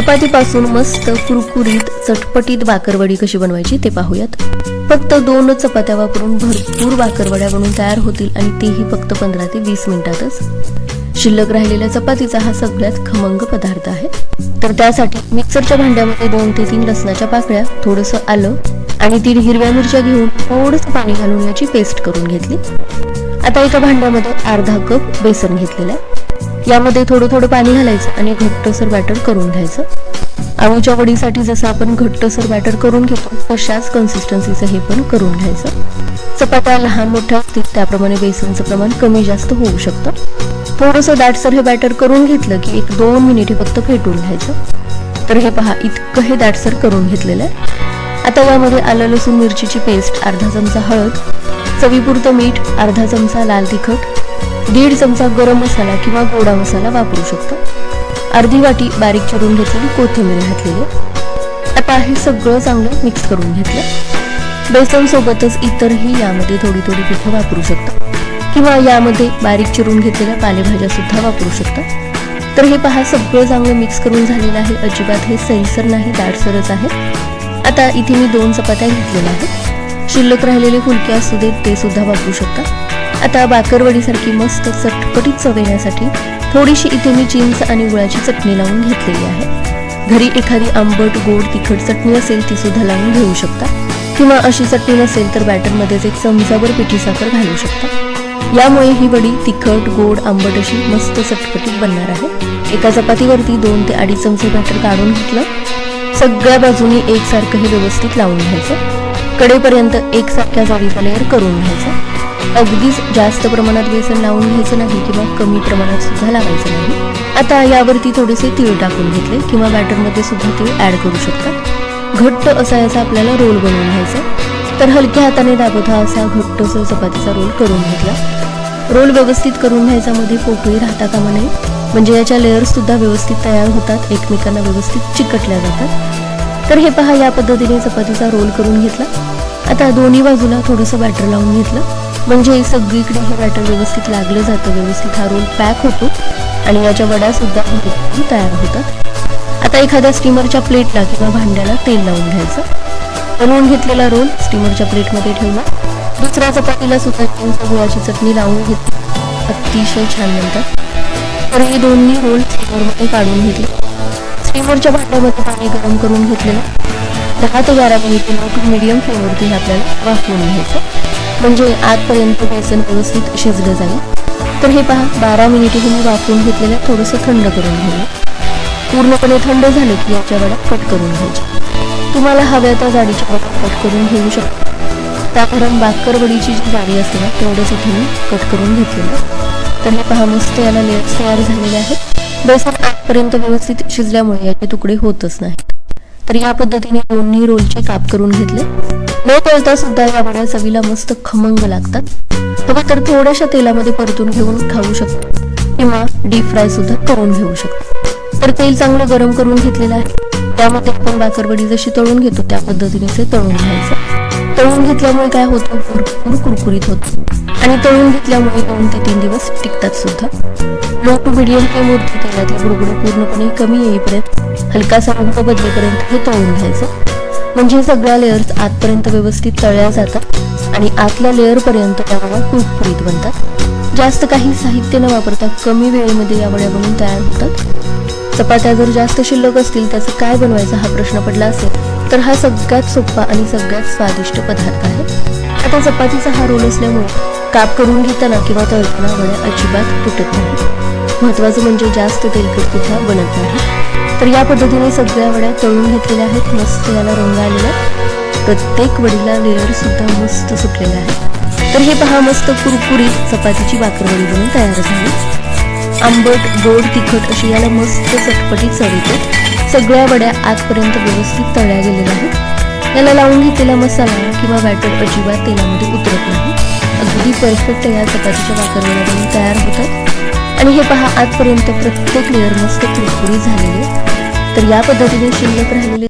चपातीपासून मस्त कुरकुरीत चटपटीत बाकरवडी कशी बनवायची ते पाहूयात. फक्त दोन चपात्या वापरून भरपूर बाकरवड्या बनून तयार होतील आणि तेही फक्त पंधरा ते वीस मिनिटातच. शिल्लक राहिलेल्या चपातीचा हा सगळ्यात खमंग पदार्थ आहे. तर त्यासाठी मिक्सरच्या भांड्यामध्ये दोन ते तीन लसणाच्या पाकळ्या थोडंसं आलं आणि तीन हिरव्या मिरच्या घेऊन थोडंसं पाणी घालून याची पेस्ट करून घेतली. आता एका भांड्यामध्ये अर्धा कप बेसन घेतलेलं आहे. यामध्ये थोडं थोडं पाणी घालायचं आणि घट्टसर बॅटर करून घ्यायचं. आळूच्या वडीसाठी जसं आपण घट्टसर बॅटर करून घेतो तशाच कन्सिस्टन्सीचं हे पण करून घ्यायचं. चपात्या लहान मोठ्या असतील त्याप्रमाणे बेसनचं प्रमाण कमी जास्त होऊ शकतं. थोडंसं दाटसर हे बॅटर करून घेतलं की एक दोन मिनिटे फक्त फेटून घ्यायचं. तर हे पहा इतकं हे दाटसर करून घेतलेलं आहे. आता यामध्ये आलं लसूण मिरचीची पेस्ट अर्धा चमचा हळद चवीपुरतं मीठ अर्धा चमचा लाल तिखट दीड चमचा गरम मसाला किंवा गोडा मसाला वापरू शकतो. अर्धी वाटी बारीक चिरून घेतलेली कोथिंबीर घातलेली. आता हे सगळं चांगलं मिक्स करून घेतलं. बेसन सोबतच इतरही यामध्ये थोडी थोडी पिठं वापरू शकता. किंवा यामध्ये बारीक चिरून घेतलेल्या पालेभाज्या सुद्धा वापरू शकता. तर हे पहा सगळं चांगलं मिक्स करून झालेलं आहे. अजिबात हे सैसर नाही दाटसरच आहे. आता इथे मी दोन चपात्या घेतलेल्या आहेत. शिल्लक राहिलेले फुलके असू देत ते सुद्धा वापरू शकता. आता बाकरवडीसारखी मस्त चटपटीत चव येण्यासाठी थोडीशी इथे मी चिंच आणि गुळाची चटणी लावून घेतलेली आहे. घरी एखादी आंबट गोड तिखट चटणी असेल ती सुद्धा लावून घेऊ शकता. किंवा अशी चटणी नसेल तर बॅटरमध्येच एक चमचाभर पिठी साखर घालू शकता. यामुळे ही वडी तिखट गोड आंबट अशी मस्त चटपटीत बनणार आहे. एका चपातीवरती दोन ते अडीच चमचे बॅटर काढून घेतलं. सगळ्या बाजूनी एकसारखं हे व्यवस्थित लावून घ्यायचं. कडेपर्यंत एकसारख्या जाळीचा लेअर करून घ्यायचा. अगदीच जास्त प्रमाणात बेसन लावून घ्यायचं नाही किंवा कमी प्रमाणात सुद्धा लावायचं नाही. आता यावरती थोडेसे तीळ टाकून घेतले किंवा बॅटरमध्ये सुद्धा तीळ ऍड करू शकता. घट्ट असा याचा आपल्याला रोल बनवून घ्यायचा तर हलक्या हाताने दाबोधा असा घट्टसर चपातीचा रोल करून घेतला. रोल व्यवस्थित करून घ्यायचा मध्ये पोकळी राहता कामा नये. म्हणजे याच्या लेअर्ससुद्धा व्यवस्थित तयार होतात. एकमेकांना व्यवस्थित चिकटल्या जातात. तर हे पहा या पद्धतीने चपातीचा रोल करून घेतला. आता दोन्ही बाजूला थोडंसं बॅटर लावून घेतलं. म्हणजे सगळीकडे हे बॅटर व्यवस्थित लागलं जातं. व्यवस्थित हा रोल पॅक होतो. आणि याच्या वड्यासुद्धा तयार होतात. आता एखाद्या स्टीमरच्या प्लेटला किंवा भांड्याला तेल लावून घ्यायचं. बनवून घेतलेला रोल स्टीमरच्या प्लेटमध्ये ठेवला दुसऱ्या चपातीला सुद्धा गुळाची चटणी लावून घेतली. अतिशय छान म्हणतात तर हे दोन्ही रोल स्टीमरमध्ये काढून घेतले. स्टीमरच्या भांड्यामध्ये पाणी गरम करून घेतलेलं. दहा ते बारा मिनिटे लो मिडियम फ्लेमवरती हे आपल्याला वाफवून घ्यायचं. म्हणजे आतपर्यंत बेसन व्यवस्थित शिजलं जाईल. तर हे पहा बारा मिनिटे हे मी वाफवून घेतलेलं थोडंसं थंड करून घेऊया पूर्णपणे थंड झालं की याच्या वड्या कट करून घ्यायच्या. तुम्हाला हव्या त्या जाडीच्या वड्या कट करून घेऊ शकता. त्या कारण बाकर वडीची जी जाडी असते ना तेवढ्यासाठी मी कट करून घेतलेलं. तर हे पहा मस्त याला लेअर्स तयार झालेले आहेत. बेसन आजपर्यंत व्यवस्थित शिजल्यामुळे याचे तुकडे होतच नाही. तर या पद्धतीने दोन्ही रोलचे काप करून घेतले. न तळता सुद्धा या वड्या चवीला मस्त खमंग लागतात. हवं तर थोड्याशा तेलामध्ये परतून घेऊन खाऊ शकतो किंवा डीप फ्राय सुद्धा करून घेऊ शकतो. तर तेल चांगलं गरम करून घेतलेलं आहे. त्यामध्ये आपण बाकरवडी जशी तळून घेतो त्या पद्धतीने ते तळून घ्यायचं. तळून घेतल्यामुळे काय होतं? भरपूर कुरकुरीत होतं. आणि तळून घेतल्यामुळे दोन ते तीन दिवस टिकतात सुद्धा. लो टू मिडियम फ्लेमवरती तेलातले गुडगुड पूर्णपणे कमी येईपर्यंत हलकासा रंग बदलेपर्यंत हे तळून घ्यायचं. म्हणजे सगळ्या लेअर्स आतपर्यंत व्यवस्थित तळल्या जातात आणि आतल्या लेअरपर्यंत त्या वड्या कुरकुरीत बनतात. जास्त काही साहित्य न वापरता कमी वेळेमध्ये या वड्या बनवून तयार होतात. चपात्या जर जास्त शिल्लक असतील त्याचं काय बनवायचा हा प्रश्न पडला असेल तर हा सगळ्यात सोपा आणि सगळ्यात स्वादिष्ट पदार्थ आहे. आता चपातीचा हा रोल असल्यामुळे काप करून घेताना किंवा तळताना वड्या अजिबात तुटत नाही. महत्वाचं म्हणजे जास्त तेलकट तिथं बनत नाही. तर या पद्धतीने सगळ्या वड्या तळून घेतलेल्या आहेत. मस्त याला रंग आलेला. प्रत्येक वडीला लेअर सुद्धा मस्त सुटलेला आहे. तर हे पहा मस्त कुरकुरीत चपातीची बाकरवडी बनून तयार झाली. आंबट गोड तिखट अशी याला मस्त चटपटीत चव येते सगळ्या वड्या आजपर्यंत व्यवस्थित तळल्या गेलेल्या आहेत. याला लावून घेतलेला मसाला किंवा बॅटर अजिबात तेलामध्ये उतरत नाही. अगदी परफेक्ट या चपातीच्या बाकरवड्या बनून तयार होतात आणि हे पहा आजपर्यंत प्रत्येक लेअर मस्त कुरकुरी झालेले. तर या पद्धतीने शिल्लक राहिलेले